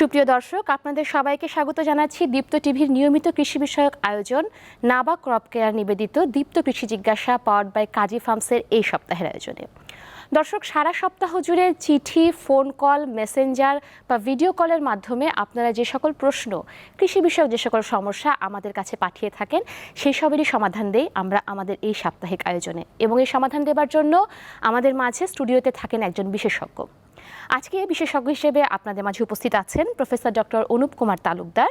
সুপ্রিয় দর্শক, আপনাদের সবাইকে স্বাগত জানাচ্ছি দীপ্ত টিভির নিয়মিত কৃষি বিষয়ক আয়োজন নাবা ক্রপ কেয়ার নিবেদিত দীপ্ত কৃষি জিজ্ঞাসা পাওয়ার্ড বাই কাজী ফার্মসের এই সপ্তাহের আয়োজনে। দর্শক, সারা সপ্তাহ জুড়ে চিঠি ফোন কল মেসেঞ্জার বা ভিডিও কলের মাধ্যমে আপনারা যে সকল প্রশ্ন, কৃষি বিষয়ক যে সকল সমস্যা আমাদের কাছে পাঠিয়ে থাকেন, সেই সবেরই সমাধান দেই আমরা আমাদের এই সাপ্তাহিক আয়োজনে। এবং এই সমাধান দেবার জন্য আমাদের মাঝে স্টুডিওতে থাকেন একজন বিশেষজ্ঞ। আজকে বিশেষজ্ঞ হিসেবে আপনাদের মাঝে উপস্থিত আছেন professor doctor Anup Kumar Talukdar,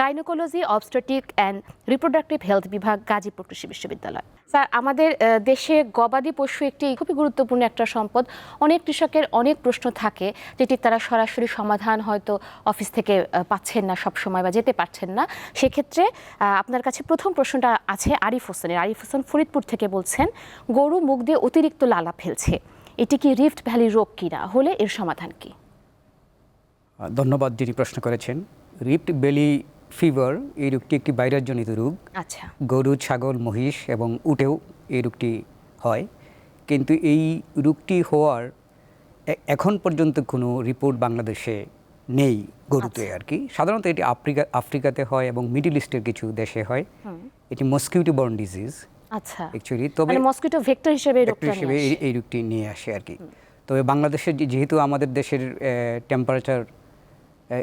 gynaecology, obstetric and reproductive health বিভাগ, গাজীপুর কৃষি বিশ্ববিদ্যালয়। স্যার, আমাদের দেশে গবাদি পশু একটি খুবই গুরুত্বপূর্ণ একটা সম্পদ। অনেক কৃষকের অনেক প্রশ্ন থাকে যেটি তারা সরাসরি সমাধান হয়তো অফিস থেকে পাচ্ছেন না সব সময় বা যেতে পারছেন না। সেক্ষেত্রে আপনার কাছে প্রথম প্রশ্নটা আছে আরিফ হোসেনের। আরিফ হোসেন ফরিদপুর থেকে বলছেন, গরু মুখ দিয়ে অতিরিক্ত লালা ফেলছে। এটি কি রিফট ভ্যালি রোগ কিনা? হলে এর সমাধান কি? ধন্যবাদ যিনি প্রশ্ন করেছেন। রিফট বেলি ফিভার এই রোগটি একটি ভাইরাসজনিত রোগ। আচ্ছা। গরু ছাগল মহিষ এবং উটেও এই রোগটি হয়। কিন্তু এই রোগটি হওয়ার এখন পর্যন্ত কোনো রিপোর্ট বাংলাদেশে নেই গরুতে আর কি। সাধারণত এটি আফ্রিকা আফ্রিকাতে হয় এবং মিডল ইস্টের কিছু দেশে হয়। এটি মসকিউটি বর্ন ডিজিজ আচ্ছা। অ্যাকচুয়ালি তবে মানে মসকিটো ভেক্টর হিসেবে এই ভেক্টর রোগটা হিসেবে এই- রোগটি নিয়ে আসে আর কি। তবে বাংলাদেশের যেহেতু আমাদের দেশের টেম্পারেচার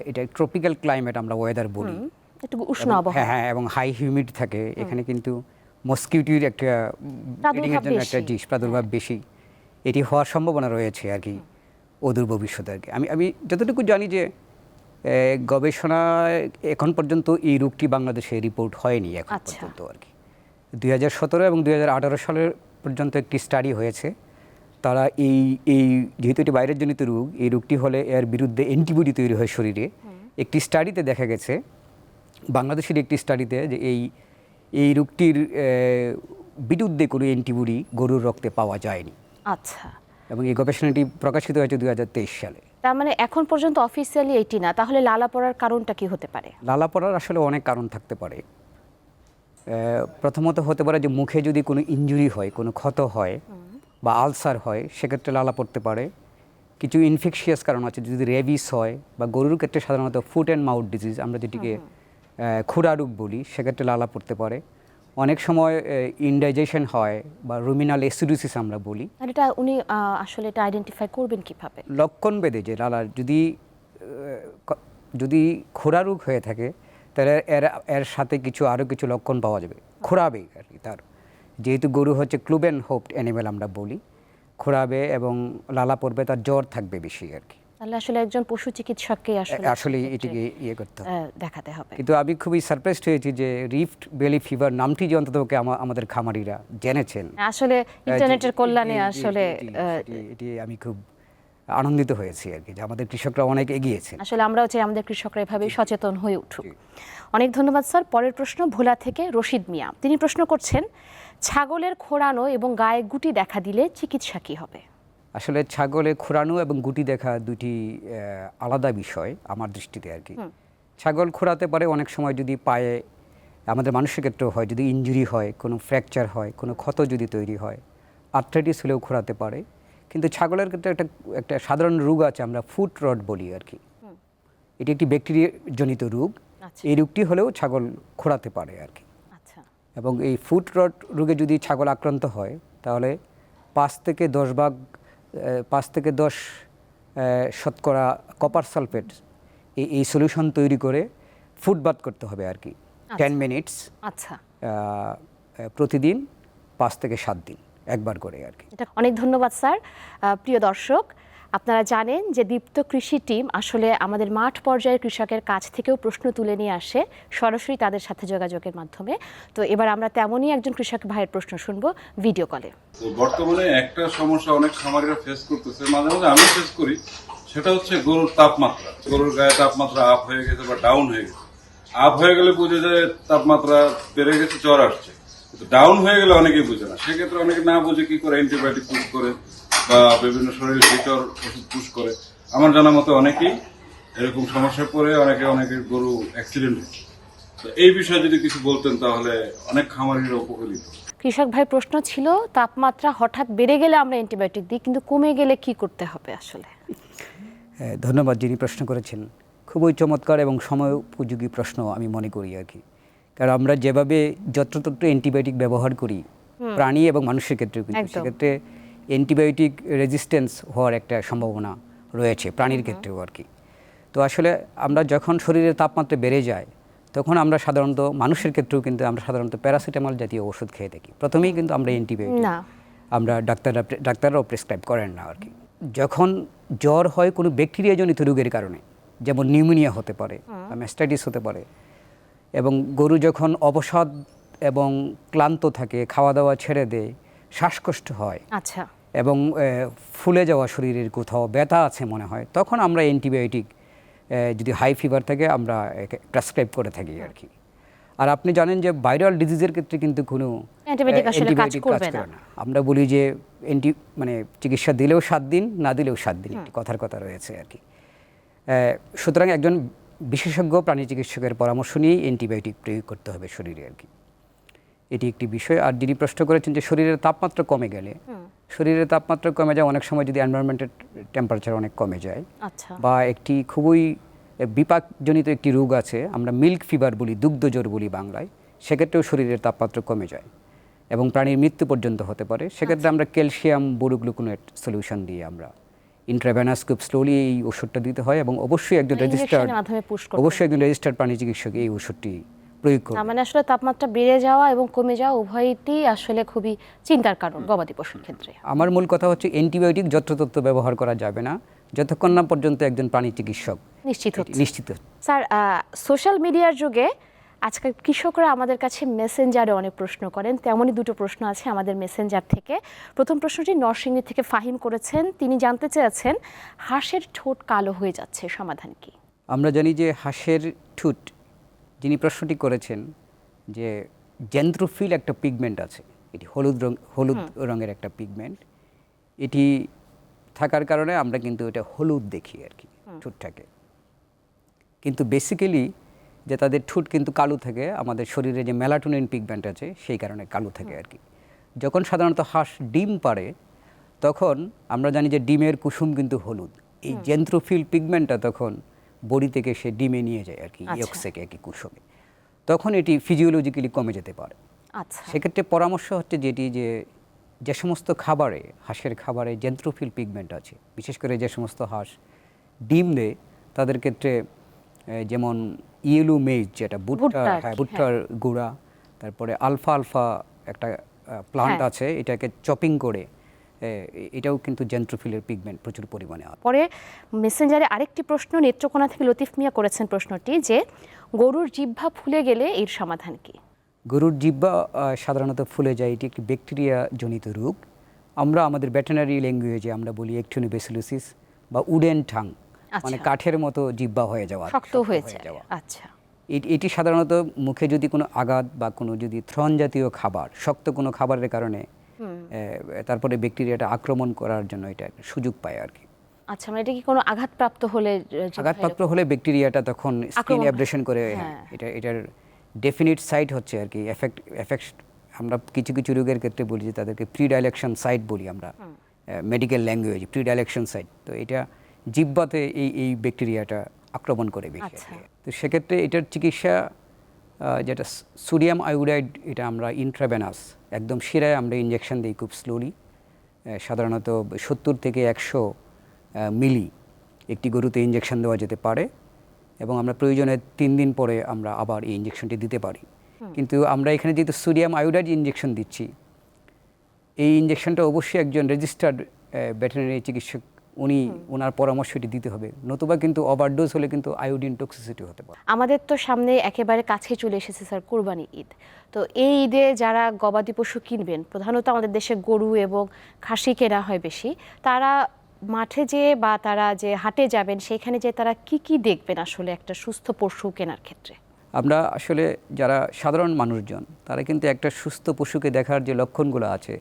এটা ট্রপিক্যাল ক্লাইমেট আমরা ওয়েদার বলি। একটু উষ্ণ এবং- আবহাওয়া। হ্যাঁ হ্যাঁ এবং হাই হিউমিড থাকে। এখানে কিন্তু মসকিউটির একটা জন্য একটা জিনিস প্রাদুর্ভাব বেশি। এটি হওয়ার সম্ভাবনা রয়েছে আর কি অদূর ভবিষ্যতে আর কি। আমি আমি যতটুকু জানি যে এ, গবেষণায় এখন পর্যন্ত এই রোগটি বাংলাদেশে রিপোর্ট হয়নি এখন আচ্ছা। পর্যন্ত আর কি। দুই হাজার সতেরো এবং দুই হাজার আঠারো সালের পর্যন্ত একটি স্টাডি হয়েছে। তারা এই এই যেহেতু এটি বাইরের জনিত রোগ এই রোগটি হলে এর বিরুদ্ধে অ্যান্টিবডি তৈরি হয় শরীরে। একটি স্টাডিতে দেখা গেছে বাংলাদেশের একটি স্টাডিতে যে এই এই রোগটির বিরুদ্ধে কোনো অ্যান্টিবডি গরুর রক্তে পাওয়া যায়নি। আচ্ছা। এবং এই গবেষণাটি প্রকাশিত হয়েছে দুই হাজার তেইশ সালে। তার মানে এখন পর্যন্ত অফিসিয়ালি এটি না তাহলে লালা পড়ার কারণটা কি হতে পারে? লালা পড়ার আসলে অনেক কারণ থাকতে পারে। প্রথমত হতে পারে যে মুখে যদি কোনো ইনজুরি হয় কোনো ক্ষত হয় বা আলসার হয় সেক্ষেত্রে লালা পড়তে পারে। কিছু ইনফেকশিয়াস কারণ আছে যদি রেবিস হয় বা গরুর ক্ষেত্রে সাধারণত ফুট অ্যান্ড মাউথ ডিজিজ আমরা যেটিকে রোগ বলি সেক্ষেত্রে লালা পড়তে পারে। অনেক সময় ইনডাইজেশন হয় বা রুমিনাল এসিডোসিস আমরা বলি। এটা উনি আসলে এটা আইডেন্টিফাই করবেন কীভাবে? লক্ষণ বেদে যে লালার যদি যদি খোরা রোগ হয়ে থাকে তাহলে এর এর সাথে কিছু আরও কিছু লক্ষণ পাওয়া যাবে। খোরাবে আর কি তার। যেহেতু গরু হচ্ছে ক্লুবেন হোপড অ্যানিমেল আমরা বলি খোরাবে এবং লালা পড়বে তার জ্বর থাকবে বেশি আর কি। তাহলে আসলে একজন পশু চিকিৎসককে আসলে আসলে এটিকে ইয়ে করতে হবে। দেখাতে হবে। কিন্তু আমি খুবই সারপ্রাইজড হয়েছি যে রিফট বেলি ফিভার নামটি যে অন্তত আমাদের খামারিরা জেনেছেন। আসলে ইন্টারনেটের কল্যাণে আসলে এটি আমি খুব আনন্দিত হয়েছি আর কি যে আমাদের কৃষকরা অনেক এগিয়েছেন। আসলে আমরাও চাই আমাদের কৃষকরা এভাবেই সচেতন হয়ে উঠুক। অনেক ধন্যবাদ স্যার। পরের প্রশ্ন ভোলা থেকে রশিদ মিয়া। তিনি প্রশ্ন করছেন ছাগলের খোঁড়ানো এবং গায়ে গুটি দেখা দিলে চিকিৎসা কি হবে? আসলে ছাগলে খোরানো এবং গুটি দেখা দুটি আলাদা বিষয় আমার দৃষ্টিতে আর কি। ছাগল খোরাতে পারে অনেক সময় যদি পায়ে আমাদের মানুষের ক্ষেত্রেও হয় যদি ইনজুরি হয় কোনো ফ্র্যাকচার হয় কোনো ক্ষত যদি তৈরি হয় আর্থ্রাইটিস হলেও খোরাতে পারে। কিন্তু ছাগলের ক্ষেত্রে একটা একটা সাধারণ রোগ আছে আমরা ফুট রড বলি আর কি। এটি একটি ব্যাকটেরিয়া জনিত রোগ। আচ্ছা। এই রোগটি হলেও ছাগল খোরাতে পারে আর কি। আচ্ছা। এবং এই ফুট রড রোগে যদি ছাগল আক্রান্ত হয় তাহলে পাঁচ থেকে দশ ভাগ পাঁচ থেকে দশ শতকরা কপার সালফেট এই এই সলিউশন তৈরি করে ফুড বাথ করতে হবে আর কি। টেন মিনিটস আচ্ছা। প্রতিদিন পাঁচ থেকে সাত দিন। একবার করে আর কি। অনেক ধন্যবাদ স্যার। প্রিয় দর্শক আপনারা জানেন যে দীপ্ত কৃষি টিম আসলে আমাদের মাঠ পর্যায়ের কৃষকের কাছ থেকেও প্রশ্ন তুলে নিয়ে আসে সরাসরি তাদের সাথে যোগাযোগের মাধ্যমে। তো এবার আমরা তেমনই একজন কৃষক ভাইয়ের প্রশ্ন শুনব ভিডিও কলে। বর্তমানে একটা সমস্যা অনেক খামারিরা ফেস করতেছে। মাঝে মাঝে আমি ফেস করি সেটা হচ্ছে গরুর তাপমাত্রা। গরুর গায়ে তাপমাত্রা আপ হয়ে গেছে বা ডাউন হয়ে গেছে। আপ হয়ে গেলে বুঝে যায় তাপমাত্রা বেড়ে গেছে জ্বর আসছে। কিন্তু ডাউন হয়ে গেলে অনেকেই বুঝে না। সেক্ষেত্রে অনেকে না বুঝে কি করে অ্যান্টিবায়োটিক পুশ করে বা বিভিন্ন শরীর ভিতর ওষুধ পুশ করে। আমার জানা মতো অনেকেই এরকম সমস্যায় পড়ে অনেকে অনেকের গরু অ্যাক্সিডেন্ট হয়েছে। তো এই বিষয়ে যদি কিছু বলতেন তাহলে অনেক খামারিরা উপকৃত। কৃষক ভাই প্রশ্ন ছিল তাপমাত্রা হঠাৎ বেড়ে গেলে আমরা অ্যান্টিবায়োটিক দিই কিন্তু কমে গেলে কি করতে হবে আসলে? হ্যাঁ, ধন্যবাদ যিনি প্রশ্ন করেছেন। খুবই চমৎকার এবং সময় উপযোগী প্রশ্ন আমি মনে করি আর কি। কারণ আমরা যেভাবে যত্রতত্র অ্যান্টিবায়োটিক ব্যবহার করি প্রাণী এবং মানুষের ক্ষেত্রেও কিন্তু সেক্ষেত্রে অ্যান্টিবায়োটিক রেজিস্ট্যান্স হওয়ার একটা সম্ভাবনা রয়েছে প্রাণীর ক্ষেত্রেও আর কি। তো আসলে আমরা যখন শরীরের তাপমাত্রা বেড়ে যায় তখন আমরা সাধারণত মানুষের ক্ষেত্রেও কিন্তু আমরা সাধারণত প্যারাসিটামল জাতীয় ওষুধ খেয়ে থাকি। প্রথমেই কিন্তু আমরা অ্যান্টিবায়োটিক আমরা ডাক্তাররা ডাক্তাররাও প্রেসক্রাইব করেন না আর কি। যখন জ্বর হয় কোনো ব্যাকটেরিয়াজনিত রোগের কারণে যেমন নিউমোনিয়া হতে পারে বা ম্যাস্টাইটিস হতে পারে এবং গরু যখন অবসাদ এবং ক্লান্ত থাকে খাওয়া দাওয়া ছেড়ে দেয় শ্বাসকষ্ট হয় আচ্ছা। এবং ফুলে যাওয়া শরীরের কোথাও ব্যথা আছে মনে হয় তখন আমরা অ্যান্টিবায়োটিক যদি হাই ফিভার থাকে আমরা প্রেসক্রাইব করে থাকি আর কি। আর আপনি জানেন যে ভাইরাল ডিজিজের ক্ষেত্রে কিন্তু কোনো আসলে কাজ করে না। আমরা বলি যে অ্যান্টি মানে চিকিৎসা দিলেও সাত দিন না দিলেও সাত দিন একটি কথার কথা রয়েছে আর কি। সুতরাং একজন বিশেষজ্ঞ প্রাণী চিকিৎসকের পরামর্শ নিয়েই অ্যান্টিবায়োটিক প্রয়োগ করতে হবে শরীরে আর কি। এটি একটি বিষয়। আর যিনি প্রশ্ন করেছেন যে শরীরের তাপমাত্রা কমে গেলে শরীরের তাপমাত্রা কমে যায় অনেক সময় যদি এনভায়রনমেন্টের টেম্পারেচার অনেক কমে যায় আচ্ছা। বা একটি খুবই বিপাকজনিত একটি রোগ আছে আমরা মিল্ক ফিভার বলি দুগ্ধজ্বর বলি বাংলায় সেক্ষেত্রেও শরীরের তাপমাত্রা কমে যায় এবং প্রাণীর মৃত্যু পর্যন্ত হতে পারে। সেক্ষেত্রে আমরা ক্যালসিয়াম বোরোগ্লুকোনেট সলিউশন দিয়ে আমরা ইন্ট্রাভেনাস খুব স্লোলি এই ওষুধটা দিতে হয় এবং অবশ্যই একজন মানে রেজিস্টার্ড অবশ্যই একজন রেজিস্টার্ড প্রাণী চিকিৎসক এই ওষুধটি প্রয়োগ তার মানে আসলে তাপমাত্রা বেড়ে যাওয়া এবং কমে যাওয়া উভয়টি আসলে খুবই চিন্তার কারণ গবাদি পশুর ক্ষেত্রে। আমার মূল কথা হচ্ছে অ্যান্টিবায়োটিক যত্রতত্ত্ব ব্যবহার করা যাবে না। যতক্ষণ না পর্যন্ত একজন প্রাণী চিকিৎসক নিশ্চিত নিশ্চিত স্যার সোশ্যাল মিডিয়ার যুগে আজকাল কৃষকরা আমাদের কাছে মেসেঞ্জারে অনেক প্রশ্ন করেন। তেমনই দুটো প্রশ্ন আছে আমাদের মেসেঞ্জার থেকে। প্রথম প্রশ্নটি নরসিংদী থেকে ফাহিম করেছেন। তিনি জানতে চেয়েছেন হাঁসের ঠোঁট কালো হয়ে যাচ্ছে সমাধান কি? আমরা জানি যে হাঁসের ঠোঁট যিনি প্রশ্নটি করেছেন যে জেন্দ্রোফিল একটা পিগমেন্ট আছে এটি হলুদ রং হলুদ রঙের একটা পিগমেন্ট এটি থাকার কারণে আমরা কিন্তু এটা হলুদ দেখি আর কি ঠোঁটটাকে। কিন্তু বেসিক্যালি যে তাদের ঠোঁট কিন্তু কালো থাকে আমাদের শরীরে যে মেলাটোনিন পিগমেন্ট আছে সেই কারণে কালো থাকে আর কি যখন সাধারণত হাঁস ডিম পারে তখন আমরা জানি যে ডিমের কুসুম কিন্তু হলুদ। এই জেন্ট্রোফিল পিগমেন্টটা তখন বডি থেকে সে ডিমে নিয়ে যায় আর কি আচ্ছা। ইয়ক থেকে আর কি কুসুমে। তখন এটি ফিজিওলজিক্যালি কমে যেতে পারে। আচ্ছা। সেক্ষেত্রে পরামর্শ হচ্ছে যেটি যে যে সমস্ত খাবারে হাঁসের খাবারে জেন্ট্রোফিল পিগমেন্ট আছে বিশেষ করে যে সমস্ত হাঁস ডিম দেয় তাদের ক্ষেত্রে যেমন ইয়েলো মেজ যেটা ভুট্টা ভুট্টা হ্যাঁ ভুট্টার গুঁড়া তারপরে আলফা আলফা একটা প্লান্ট হ্যাঁ। আছে এটাকে চপিং করে এটাও কিন্তু জেন্ট্রোফিলের পিগমেন্ট প্রচুর পরিমাণে পরে মেসেঞ্জারে আরেকটি প্রশ্ন নেত্রকোনা থেকে লতিফ মিয়া করেছেন প্রশ্নটি যে গরুর জিহ্বা ফুলে গেলে এর সমাধান কি? গরুর জিব্বা সাধারণত ফুলে যায় এটি একটি ব্যাকটেরিয়া জনিত রোগ। আমরা আমাদের ভেটেনারি ল্যাঙ্গুয়েজে আমরা বলি একটুনিবেসিলোসিস বা উডেন ঠাং। মানে আচ্ছা। কাঠের মতো জিব্বা হয়ে যাওয়া শক্ত হয়েছে। যাওয়া। আচ্ছা। এটি- সাধারণত মুখে যদি কোনো আঘাত বা কোনো যদি থ্রন জাতীয় খাবার শক্ত কোনো খাবারের কারণে তারপরে ব্যাকটেরিয়াটা আক্রমণ করার জন্য এটা সুযোগ পায় আর কি। আচ্ছা মানে এটা কি কোনো আঘাতপ্রাপ্ত হলে আঘাতপ্রাপ্ত হলে ব্যাকটেরিয়াটা তখন স্কিন অ্যাব্রেশন করে হ্যাঁ, হ্যাঁ। এটা এটার ডেফিনিট সাইট হচ্ছে আর কি এফেক্ট এফেক্ট আমরা কিছু কিছু রোগের ক্ষেত্রে বলি যে তাদেরকে প্রিডাইলেকশন সাইট বলি আমরা মেডিকেল ল্যাঙ্গুয়েজ প্রিডাইলেকশন সাইট। তো এটা জিব্বাতে এই এই ব্যাকটেরিয়াটা আক্রমণ করে বেশি আচ্ছা। তো সেক্ষেত্রে এটার চিকিৎসা যেটা সোডিয়াম আয়োডাইড এটা আমরা ইন্ট্রাভেনাস একদম শিরায় আমরা ইঞ্জেকশন দিই খুব স্লোলি সাধারণত সত্তর থেকে একশো মিলি একটি গরুতে ইঞ্জেকশন দেওয়া যেতে পারে এবং আমরা প্রয়োজনে তিন দিন পরে আমরা আবার এই ইঞ্জেকশনটি দিতে পারি। কিন্তু আমরা এখানে যেহেতু সোডিয়াম আয়োডাইড ইঞ্জেকশন দিচ্ছি এই ইঞ্জেকশনটা অবশ্যই একজন রেজিস্টার্ড ভেটেরিনারি চিকিৎসক উনি ওনার পরামর্শটি দিতে হবে। নতুবা কিন্তু ওভারডোজ হলে কিন্তু আয়োডিন টক্সিসিটি হতে পারে। আমাদের তো সামনে একেবারে কাছে চলে এসেছে স্যার কোরবানি ঈদ। তো এই ঈদে যারা গবাদি পশু কিনবেন প্রধানত আমাদের দেশে গরু এবং খাসি কেনা হয় বেশি তারা মাঠে যে বা তারা যে হাটে যাবেন সেখানে যে তারা কি কি দেখবেন আসলে একটা সুস্থ পশু কেনার ক্ষেত্রে? আমরা আসলে যারা সাধারণ মানুষজন তারা কিন্তু একটা সুস্থ পশুকে দেখার যে লক্ষণগুলো আছে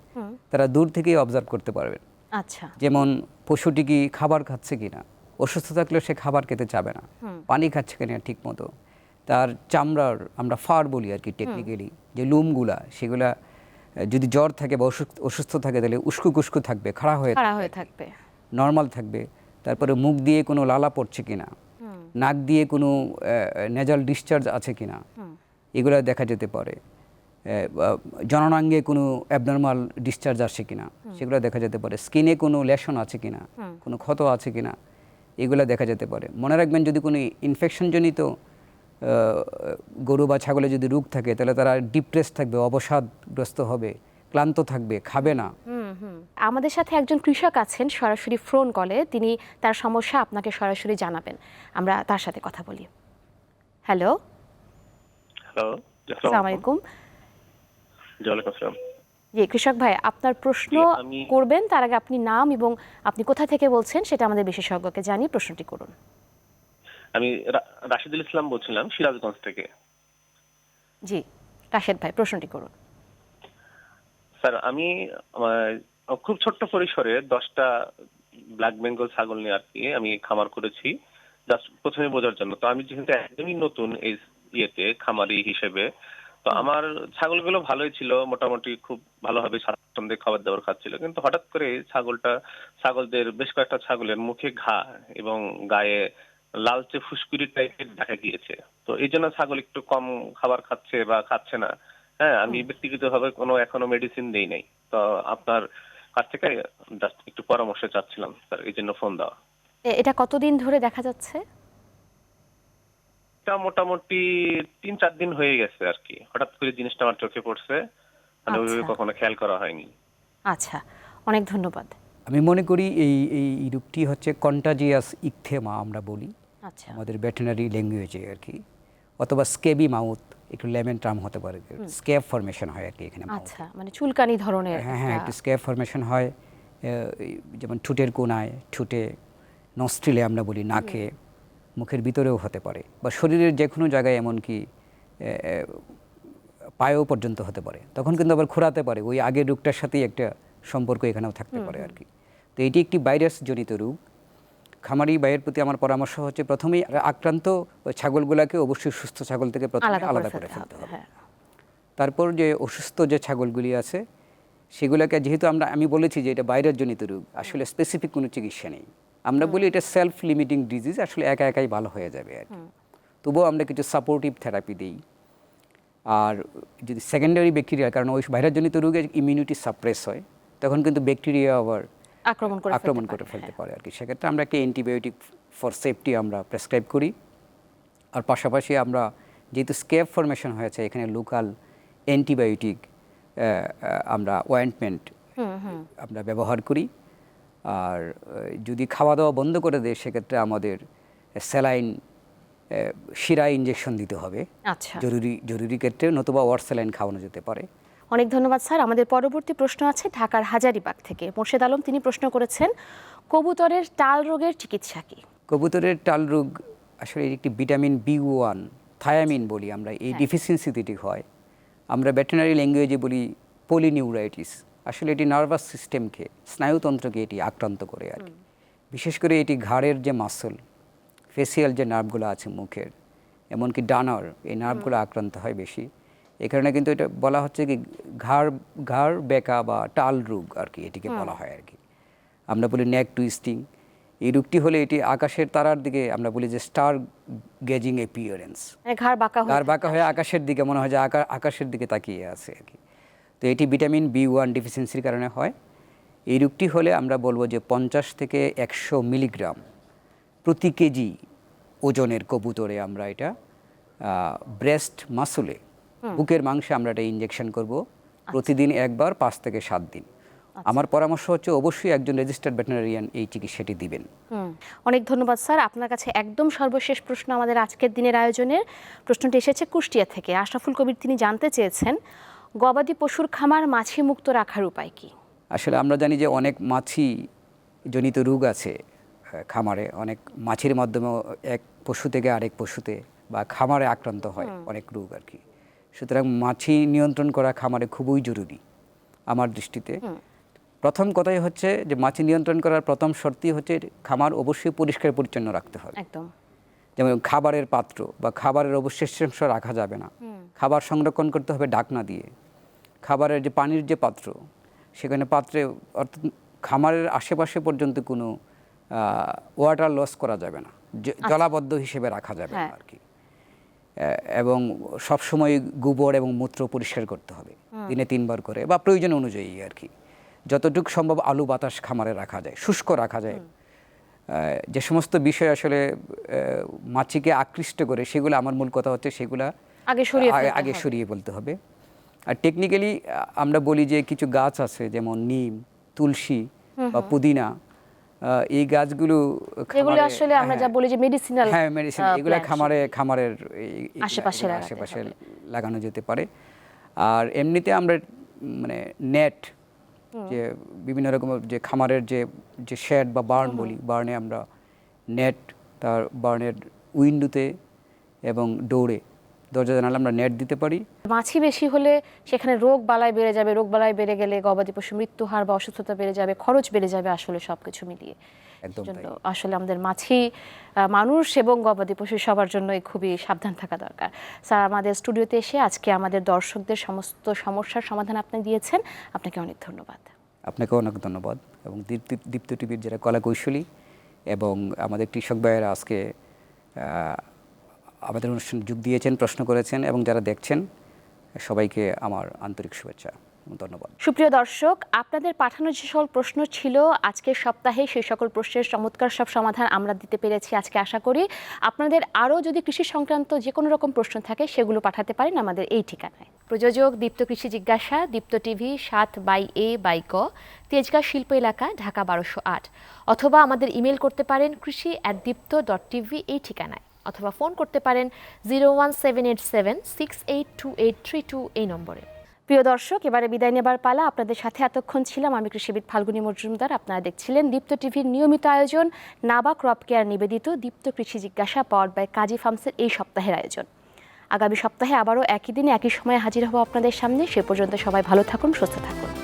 তারা দূর থেকেই অবজার্ভ করতে পারবেন। আচ্ছা। যেমন পশুটি কি খাবার খাচ্ছে কিনা? অসুস্থ থাকলে সে খাবার খেতে চাবে না। পানি খাচ্ছে কিনা ঠিক মতো তার চামড়ার আমরা ফার বলি আর কি টেকনিক্যালি যে লুমগুলা সেগুলা যদি জ্বর থাকে বা অসুস্থ অসুস্থ থাকে তাহলে উস্কু কুস্কু থাকবে খাড়া হয়ে থাকবে। নর্মাল থাকবে। তারপরে মুখ দিয়ে কোনো লালা পড়ছে কিনা? নাক দিয়ে কোনো নেজাল ডিসচার্জ আছে কিনা? এগুলো দেখা যেতে পারে। জননাঙ্গে কোনো অ্যাবনর্মাল ডিসচার্জ আসছে কিনা সেগুলো দেখা যেতে পারে। স্কিনে কোনো লেশন আছে কিনা কোনো ক্ষত আছে কিনা এগুলো দেখা যেতে পারে। মনে রাখবেন যদি কোনো ইনফেকশনজনিত গরু বা ছাগলে যদি রোগ থাকে তাহলে তারা ডিপ্রেস থাকবে অবসাদগ্রস্ত হবে ক্লান্ত থাকবে খাবে না। আমাদের সাথে একজন কৃষক আছেন সরাসরি ফোন কলে তিনি তার সমস্যা আপনাকে সরাসরি জানাবেন। আমরা তার সাথে কথা বলি। হ্যালো হ্যালো আসসালামু আলাইকুম ওয়ালাইকুম আসসালাম জি কৃষক ভাই আপনার প্রশ্ন করবেন তার আগে আপনি নাম এবং আপনি কোথা থেকে বলছেন সেটা আমাদের বিশেষজ্ঞকে জানিয়ে প্রশ্নটি করুন। আমি রাশিদুল ইসলাম বলছিলাম সিরাজগঞ্জ থেকে। জি রাশেদ ভাই প্রশ্নটি করুন। স্যার আমি খুব ছোট্ট পরিসরে দশটা ব্ল্যাক বেঙ্গল ছাগল নিয়ে আর কি আমি খামার করেছি জাস্ট প্রথমে বোঝার জন্য। তো আমি যেহেতু একদমই নতুন এই ইয়েতে খামারি হিসেবে তো আমার ছাগলগুলো ভালোই ছিল মোটামুটি খুব ভালোভাবে স্বাচ্ছন্দ্যে খাবার দাবার খাচ্ছিল। কিন্তু হঠাৎ করে ছাগলটা ছাগলদের বেশ কয়েকটা ছাগলের মুখে ঘা এবং গায়ে লালচে ফুসকুড়ি টাইপের দেখা গিয়েছে। তো এই জন্য ছাগল একটু কম খাবার খাচ্ছে বা খাচ্ছে না। হ্যাঁ আমি ব্যক্তিগতভাবে কোনো এখনও মেডিসিন দেই নাই। তো আপনার কাছ থেকে জাস্ট একটু পরামর্শ চাচ্ছিলাম স্যার এই জন্য ফোন দেওয়া। এটা কতদিন ধরে দেখা যাচ্ছে? এটা মোটামুটি তিন চার দিন হয়ে গেছে আর কি। হঠাৎ করে জিনিসটা আমার চোখে পড়ছে। মানে ওইভাবে আচ্ছা। কখনো খেয়াল করা হয়নি। আচ্ছা অনেক ধন্যবাদ। আমি মনে করি এই এই রোগটি হচ্ছে কন্টাজিয়াস ইকথেমা আমরা বলি। আচ্ছা। আমাদের ভেটেনারি ল্যাঙ্গুয়েজে আর কি। অথবা স্কেবি মাউথ একটু লেমন ট্রাম হতে পারে। স্ক্যাব ফরমেশন হয় আর কি এখানে আচ্ছা মানে চুলকানি ধরনের হ্যাঁ হ্যাঁ একটা- স্ক্যাব ফরমেশন হয়। আহ, যেমন ঠুটের কোনায় ঠুটে নস্ট্রিলে আমরা বলি নাকে। মুখের ভিতরেও হতে পারে বা শরীরের যে কোনো জায়গায় এমনকি পায়েও পর্যন্ত হতে পারে। তখন কিন্তু আবার খোরাতে পারে। ওই আগের রোগটার সাথেই একটা সম্পর্ক এখানেও থাকতে পারে আর কি তো এটি একটি ভাইরাস জনিত রোগ। খামারি বাইয়ের প্রতি আমার পরামর্শ হচ্ছে প্রথমেই আক্রান্ত ওই ছাগলগুলোকে অবশ্যই সুস্থ ছাগল থেকে প্রথমে আলাদা করে ফেলতে হবে হ্যাঁ। তারপর যে অসুস্থ যে ছাগলগুলি আছে সেগুলোকে যেহেতু আমরা আমি বলেছি যে এটা বাইরের জনিত রোগ আসলে স্পেসিফিক কোনো চিকিৎসা নেই। আমরা বলি এটা সেলফ লিমিটিং ডিজিজ আসলে একা একাই ভালো হয়ে যাবে আর কি। তবুও আমরা কিছু সাপোর্টিভ থেরাপি দিই। আর যদি সেকেন্ডারি ব্যাকটেরিয়া কারণ ওই ভাইরাস জনিত রোগে ইমিউনিটি সাপ্রেস হয় তখন কিন্তু ব্যাকটেরিয়া আবার আক্রমণ করে আক্রমণ করে ফেলতে হ্যাঁ। পারে আর কি। সেক্ষেত্রে আমরা একটা অ্যান্টিবায়োটিক ফর সেফটি আমরা প্রেসক্রাইব করি। আর পাশাপাশি আমরা যেহেতু স্কেপ ফরমেশন হয়েছে এখানে লোকাল অ্যান্টিবায়োটিক আমরা ওয়েন্টমেন্ট আমরা ব্যবহার করি। আর যদি খাওয়া দাওয়া বন্ধ করে দেয় সেক্ষেত্রে আমাদের স্যালাইন শিরা ইঞ্জেকশন দিতে হবে। আচ্ছা। জরুরি জরুরি ক্ষেত্রে নতুবা ওয়ার স্যালাইন খাওয়ানো যেতে পারে। অনেক ধন্যবাদ স্যার। আমাদের পরবর্তী প্রশ্ন আছে ঢাকার হাজারিবাগ থেকে। মোর্শেদ আলম তিনি প্রশ্ন করেছেন কবুতরের টাল রোগের চিকিৎসা কি? কবুতরের টাল রোগ আসলে একটি ভিটামিন বি ওয়ান থায়ামিন বলি আমরা। এই হ্যাঁ। ডিফিসিয়েন্সি যেটি হয়। আমরা ভেটেনারি ল্যাঙ্গুয়েজে বলি পলিনিউরাইটিস আসলে এটি নার্ভাস সিস্টেমকে স্নায়ুতন্ত্রকে এটি আক্রান্ত করে আর কি। বিশেষ করে এটি ঘাড়ের যে মাসল ফেসিয়াল যে নার্ভগুলো আছে মুখের এমনকি ডানার এই নার্ভগুলো আক্রান্ত হয় বেশি। এই কারণে কিন্তু এটা বলা হচ্ছে কি ঘাড় ঘাড় বেকা বা টাল রোগ আর কি এটিকে বলা হয় আর কি। আমরা বলি নেক টুইস্টিং এই রোগটি হলে এটি আকাশের তারার দিকে আমরা বলি যে স্টার গেজিং এপিয়ারেন্স ঘাড় বাঁকা হয়ে বাঁকা হয়ে আকাশের দিকে মনে হয় যে আকাশের দিকে তাকিয়ে আছে আর কি। তো এটি ভিটামিন বি ওয়ান ডিফিসিয়েন্সির কারণে হয়। এই রোগটি হলে আমরা বলব যে পঞ্চাশ থেকে একশো মিলিগ্রাম প্রতি কেজি ওজনের কবুতরে আমরা এটা ব্রেস্ট মাসুলে বুকের মাংসে আমরা এটা ইঞ্জেকশন করব প্রতিদিন একবার পাঁচ থেকে সাত দিন। আমার পরামর্শ হচ্ছে অবশ্যই একজন রেজিস্টার্ড ভেটেনারিয়ান এই চিকিৎসাটি দিবেন। অনেক ধন্যবাদ স্যার। আপনার কাছে একদম সর্বশেষ প্রশ্ন আমাদের আজকের দিনের আয়োজনের। প্রশ্নটি এসেছে কুষ্টিয়া থেকে। আশরাফুল কবির তিনি জানতে চেয়েছেন গবাদি পশুর খামার মাছি মুক্ত রাখার উপায় কি? আসলে আমরা জানি যে অনেক মাছি জনিত রোগ আছে খামারে। অনেক মাছির মাধ্যমে এক পশু থেকে আরেক পশুতে বা খামারে আক্রান্ত হয় অনেক রোগ আর কি। সুতরাং মাছি নিয়ন্ত্রণ করা খামারে খুবই জরুরি আমার দৃষ্টিতে। প্রথম কথাই হচ্ছে যে মাছি নিয়ন্ত্রণ করার প্রথম শর্তই হচ্ছে খামার অবশ্যই পরিষ্কার পরিচ্ছন্ন রাখতে হবে। একদম। যেমন খাবারের পাত্র বা খাবারের অবশিষ্টাংশ রাখা যাবে না। খাবার সংরক্ষণ করতে হবে ঢাকনা দিয়ে। খাবারের যে পানির যে পাত্র সেখানে পাত্রে অর্থাৎ খামারের আশেপাশে পর্যন্ত কোনো ওয়াটার লস করা যাবে না। জলাবদ্ধ হিসেবে রাখা যাবে না হ্যাঁ। আর কি। এবং সবসময় গোবর এবং মূত্র পরিষ্কার করতে হবে। দিনে তিনবার করে বা প্রয়োজন অনুযায়ী আর কি। যতটুকু সম্ভব আলু বাতাস খামারে রাখা যায় শুষ্ক রাখা যায়। যে সমস্ত বিষয় আসলে মাছিকে আকৃষ্ট করে সেগুলো আমার মূল কথা হচ্ছে সেগুলো আগে সরিয়ে আগে-। সরিয়ে বলতে হবে। আর টেকনিক্যালি আমরা বলি যে কিছু গাছ আছে যেমন নিম তুলসী বা পুদিনা এই গাছগুলো যেগুলো আসলে আমরা যা হ্যাঁ, বলি যে মেডিসিনাল হ্যাঁ মেডিসিন এগুলো খামারে খামারের আশেপাশে আশেপাশে লাগানো যেতে পারে। আর এমনিতে আমরা মানে নেট যে বিভিন্ন রকমের যে খামারের যে যে শেড বা বার্ন বলি বার্নে আমরা নেট তার বার্নের উইন্ডোতে এবং ডোরে দরজা জানালে আমরা নেট দিতে পারি। মাছি বেশি হলে সেখানে রোগ বালাই বেড়ে যাবে রোগ বালাই বেড়ে গেলে গবাদি পশু মৃত্যু হার বা অসুস্থতা বেড়ে যাবে খরচ বেড়ে যাবে আসলে সবকিছু মিলিয়ে। একদম জন্য তাই আসলে আমাদের মাছি মানুষ এবং গবাদি পশু সবার জন্যই খুবই সাবধান থাকা দরকার। স্যার আমাদের স্টুডিওতে এসে আজকে আমাদের দর্শকদের সমস্ত সমস্যার সমাধান আপনি দিয়েছেন। আপনাকে অনেক ধন্যবাদ। আপনাকে অনেক ধন্যবাদ। এবং দীপ্ত দীপ্ত টিভির যারা কলা কৌশলী এবং আমাদের কৃষক ভাইয়েরা আজকে আমাদের অনুষ্ঠানে যোগ দিয়েছেন, প্রশ্ন করেছেন এবং যারা দেখছেন, সবাইকে আমার আন্তরিক শুভেচ্ছা ধন্যবাদ। সুপ্রিয় দর্শক, আপনাদের পাঠানো যে সকল প্রশ্ন ছিল, আজকের সপ্তাহে সেই সকল প্রশ্নের চমৎকার সব সমাধান আমরা দিতে পেরেছি আজকে আশা করি। আপনাদের আরও যদি কৃষি সংক্রান্ত যে কোনো রকম প্রশ্ন থাকে, সেগুলো পাঠাতে পারেন আমাদের এই ঠিকানায়। প্রযোজক দীপ্ত কৃষি জিজ্ঞাসা, দীপ্ত টিভি, সাত বাই এ বাই ক, তেজগাঁ শিল্প এলাকা, ঢাকা বারোশো আট। অথবা আমাদের ইমেল করতে পারেন কৃষি অ্যাট দীপ্ত ডট টিভি এই ঠিকানায়। অথবা ফোন করতে পারেন zero one seven eight seven six eight two eight three two এই নম্বরে। প্রিয় দর্শক, এবারে বিদায় নেবার পালা। আপনাদের সাথে এতক্ষণ ছিলাম আমি কৃষিবিদ ফাল্গুনী মজুমদার। আপনারা দেখছিলেন দীপ্ত টিভির নিয়মিত আয়োজন, নাবা ক্রপ কেয়ার নিবেদিত দীপ্ত কৃষি জিজ্ঞাসা পাওয়ার বাই কাজী ফার্মসের এই সপ্তাহের আয়োজন। আগামী সপ্তাহে আবারও একই দিনে একই সময়ে হাজির হব আপনাদের সামনে। সে পর্যন্ত সবাই ভালো থাকুন, সুস্থ থাকুন।